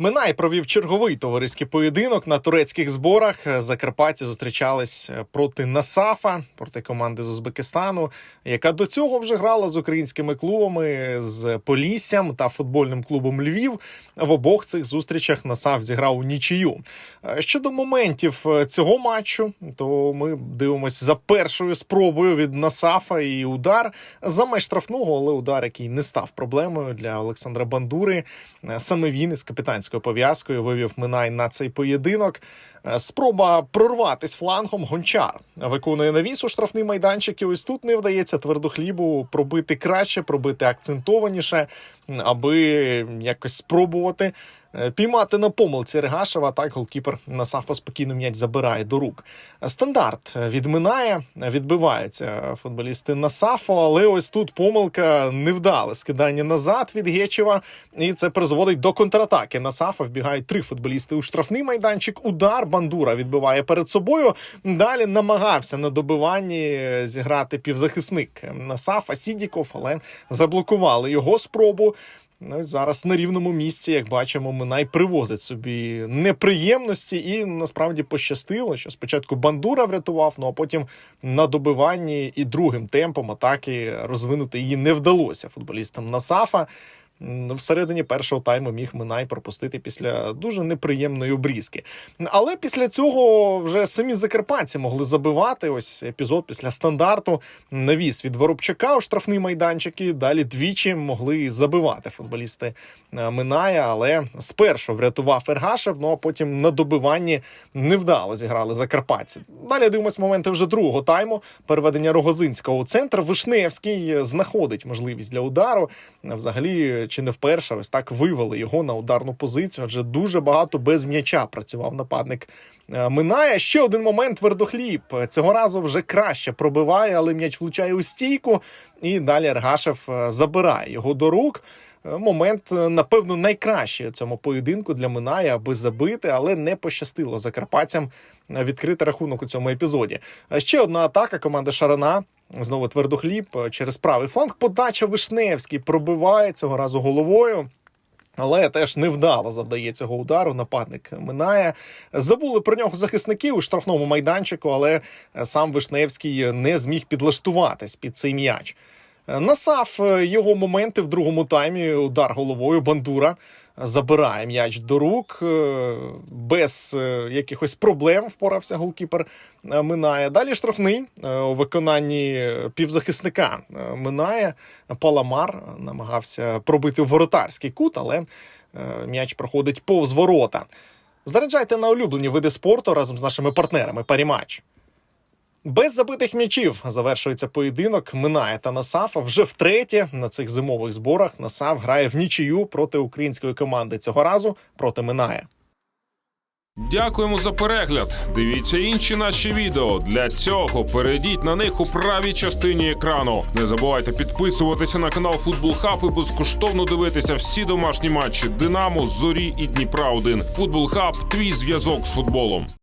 Минай провів черговий товариський поєдинок на турецьких зборах. Закарпатці зустрічались проти Насафа, проти команди з Узбекистану, яка до цього вже грала з українськими клубами з Поліссям та футбольним клубом Львів. В обох цих зустрічах Насаф зіграв у нічию. Е, Щодо моментів е, цього матчу, то ми дивимося за першою спробою від Насафа і удар за меж штрафного, але удар, який не став проблемою для Олександра Бандури. Е, Саме він із капітанською пов'язкою вивів Минай на цей поєдинок. Е, Спроба прорватись флангом гончар виконує навіс у штрафний майданчик. І ось тут не вдається твердохлібу пробити краще, пробити акцентованіше, аби якось спробувати е, піймати на помилці Регашева. Так голкіпер Насафа спокійно м'яч забирає до рук. Стандарт відминає, відбиваються футболісти Насафо, але ось тут помилка невдале скидання назад від Гечева, і це призводить до контратаки. Насафа вбігають три футболісти у штрафний майданчик. Удар бандура відбиває перед собою. Далі намагався на добиванні зіграти півзахисник Насафа Сідіков, але заблокували його спробу. Ну, зараз на рівному місці, як бачимо, Минай привозить собі неприємності, і насправді пощастило, що спочатку Бандура врятував, ну а потім на добиванні і другим темпом атаки розвинути її не вдалося футболістам Насафа. Всередині першого тайму міг Минай пропустити після дуже неприємної обрізки. Але після цього вже самі закарпатці могли забивати. Ось епізод після стандарту навіс від Воробчака у штрафний майданчик. І далі двічі могли забивати футболісти е, Миная, але спершу врятував Ергашев, ну а потім на добиванні невдало зіграли закарпатці. Далі дивимось моменти вже другого тайму. Переведення Рогозинського у центр. Вишневський знаходить можливість для удару. Взагалі, чи не вперше, ось так вивели його на ударну позицію, адже дуже багато без м'яча працював нападник. е, Минає ще один момент твердохліб. Цього разу вже краще пробиває, але м'яч влучає у стійку. І далі Ергашев е, забирає його до рук. Е, Момент, напевно, найкращий у цьому поєдинку для Минає, аби забити, але не пощастило закарпатцям відкрити рахунок у цьому епізоді. Ще одна атака команди Шарана. Знову твердохліб е, через правий фланг. Подача Вишневський пробиває цього разу головою. Але теж невдало завдає цього удару. Нападник минає. Забули про нього захисники у штрафному майданчику, але е, сам Вишневський не зміг підлаштуватись під цей м'яч. Е, Насав е, його моменти в другому таймі. Удар головою Бандура забирає м'яч до рук е, без якихось проблем. Впорався голкіпер минає. Далі штрафний у виконанні півзахисника минає. Паламар намагався пробити воротарський кут, але м'яч проходить повз ворота. Заряджайте на улюблені види спорту разом з нашими партнерами Паріматч. Без забитих м'ячів завершується поєдинок. Минає та Насафа вже втретє на цих зимових зборах. Насав грає в нічию проти української команди. Цього разу проти Минає. Дякуємо за перегляд. Дивіться інші наші відео. Для цього перейдіть на них у правій частині екрану. Не забувайте підписуватися на канал Футбол Хаб і безкоштовно дивитися всі домашні матчі Динамо, Зорі і Дніпра 1 Футбол Хаб твій зв'язок з футболом.